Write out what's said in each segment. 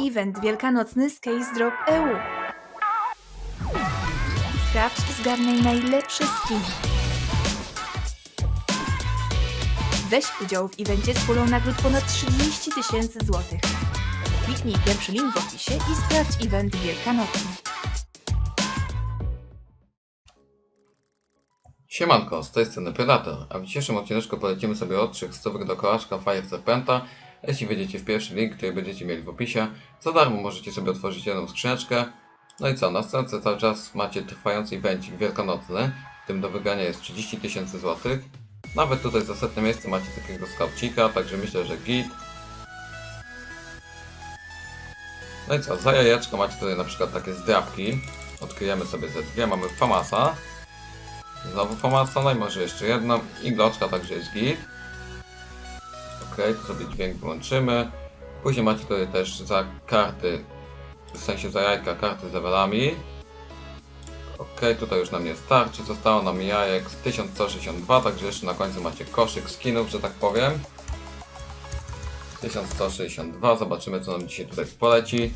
Event wielkanocny z Case Drop EU. Sprawdź i zgarnij najlepszy skin. Weź udział w evencie z pulą nagród ponad 30 tysięcy złotych. Kliknij pierwszy link w opisie i sprawdź event wielkanocny. Siemanko, z tej strony Predator, a w dzisiejszym odcineczku polecimy sobie od 3 stówek do kołaczka Fire Serpenta. Jeśli wejdziecie w pierwszy link, który będziecie mieli w opisie, za darmo możecie sobie otworzyć jedną skrzyneczkę. No i co, na stronce cały czas macie trwający evencik wielkanocny, w tym do wygrania jest 30 tysięcy złotych. Nawet tutaj za setne miejsce macie takiego skaucika, także myślę, że git. No i co, za jajeczko macie tutaj na przykład takie zdrabki. Odkryjemy sobie ze dwie, mamy Famasa. Znowu Famasa, no i może jeszcze jedną. I gloczka także jest git. Ok, tu sobie dźwięk wyłączymy. Później macie tutaj też za karty, w sensie za jajka karty z levelami. Ok, tutaj już nam nie starczy. Zostało nam jajek z 1162, także jeszcze na końcu macie koszyk skinów, że tak powiem. 1162, zobaczymy co nam dzisiaj tutaj poleci.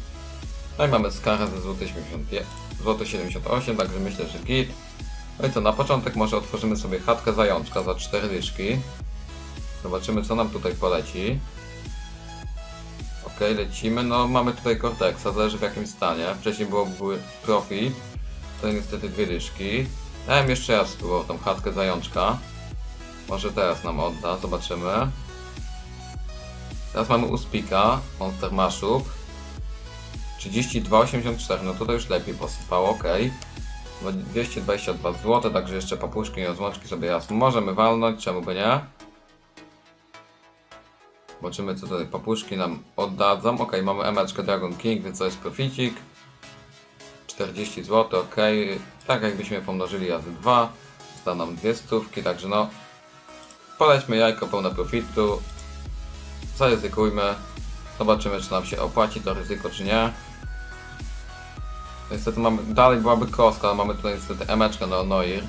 No i mamy skarę ze złoty 71, złoty 78, także myślę, że git. No i co, na początek może otworzymy sobie chatkę zajączka za 4 dyszki. Zobaczymy co nam tutaj poleci. Ok, lecimy. No mamy tutaj Cortexa, zależy w jakim stanie. Wcześniej było były Profit. To niestety dwie dyszki. Ja jeszcze raz spróbował tą chatkę zajączka. Może teraz nam odda, zobaczymy. Teraz mamy Uspika, Monster Mashup. 32,84, no tutaj już lepiej posypało, ok. 222 zł, także jeszcze papuszki i rozłączki sobie raz możemy walnąć, czemu by nie? Zobaczymy co tutaj papuszki nam oddadzą. Ok, mamy emeczkę Dragon King, więc to jest proficik. 40 zł, ok. Tak jakbyśmy pomnożyli razy 2. Sta nam dwie stówki, także no. Polećmy jajko pełne profitu. Zaryzykujmy. Zobaczymy czy nam się opłaci to ryzyko czy nie. Niestety mamy, dalej byłaby kostka, ale mamy tutaj niestety emeczkę na Noir.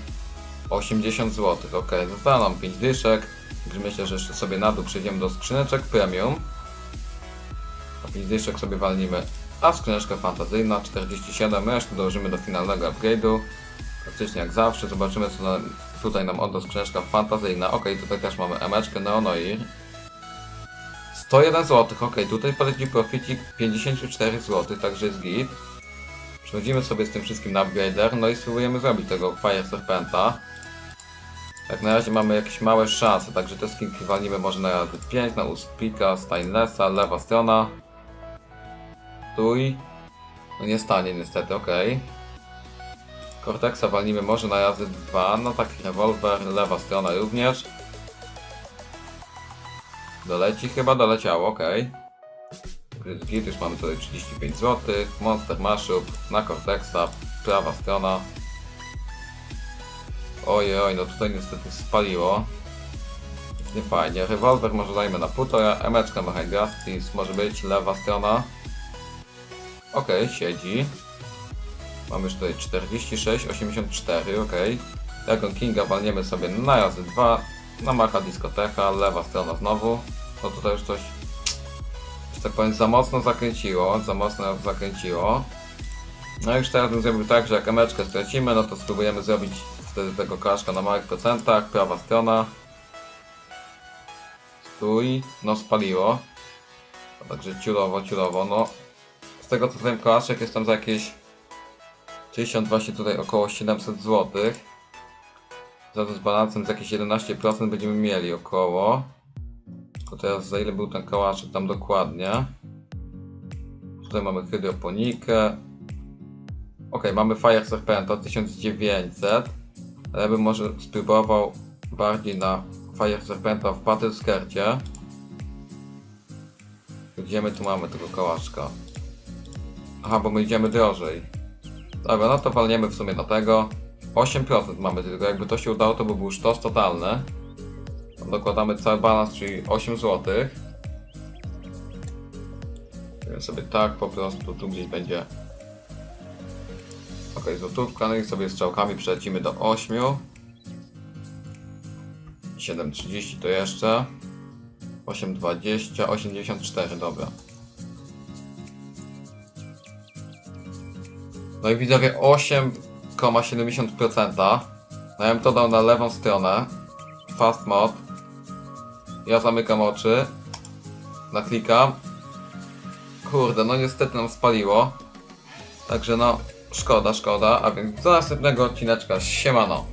80 zł, ok, zostało nam 5 dyszek. Myślę, że jeszcze sobie na dół przejdziemy do skrzyneczek premium. A 5 dyszek sobie walnimy. A skrzyneczka fantazyjna 47, resztę dołożymy do finalnego upgrade'u. Praktycznie jak zawsze, zobaczymy co nam, tutaj nam odda skrzyneczka fantazyjna. Ok, tutaj też mamy emeczkę Neonoir. 101 zł, ok, tutaj poleci proficik 54 zł, także jest git. Przechodzimy sobie z tym wszystkim na upgrader, no i spróbujemy zrobić tego Fire Serpenta. Jak na razie mamy jakieś małe szanse, także te skinki walimy może na razy 5, na Uspika, Stainlessa, lewa strona. Stój. No nie stanie niestety, ok. Cortexa walimy może na razy 2, no taki rewolwer, lewa strona również. Doleci chyba, doleciało, ok. Git już mamy tutaj 35 zł. Monster Mashup na Cortexa, prawa strona. Ojej, oj, no tutaj niestety spaliło. Nie fajnie. Rewolwer może dajmy na półtora. Emeczka Mechanigastis może być, lewa strona. Ok, siedzi. Mamy już tutaj 46, 84, ok. Dragon Kinga walniemy sobie na razy 2. Na Macha Diskoteka, lewa strona znowu. No tutaj już coś że tak powiem, za mocno zakręciło, za mocno zakręciło. No już teraz bym zrobił tak, że jak emeczkę stracimy, no to spróbujemy zrobić wtedy tego kraszka na małych procentach, prawa strona. Stój, no spaliło. Także ciulowo, ciulowo, no. Z tego co ten kraszek jest tam za jakieś 1000 właśnie tutaj około 700 zł. Zaraz z balansem z jakieś 11% będziemy mieli około. Tylko teraz za ile był ten kołaczek tam dokładnie. Tutaj mamy hydroponikę. Ok, mamy Fire Serpenta 1900. Ale ja bym może spróbował bardziej na Fire Serpenta w Battle Skircie. Gdzie my tu mamy tego kołaczka? Aha, bo my idziemy drożej. Dobra, no to walniemy w sumie na tego. 8% mamy tylko, jakby to się udało, to by był sztos totalny. Dokładamy cały balans, czyli 8 zł. Robimy sobie tak, po prostu tu gdzieś będzie. Ok, złotówka, no i sobie strzałkami przelecimy do 8. 7,30 to jeszcze. 8,20, 84, dobra. No i widzowie 8,70%. No ja bym to dał na lewą stronę. Fast mod. Ja zamykam oczy. Naklikam. Kurde, no niestety nam spaliło. Także no, szkoda, szkoda. A więc do następnego odcineczka. Siemano.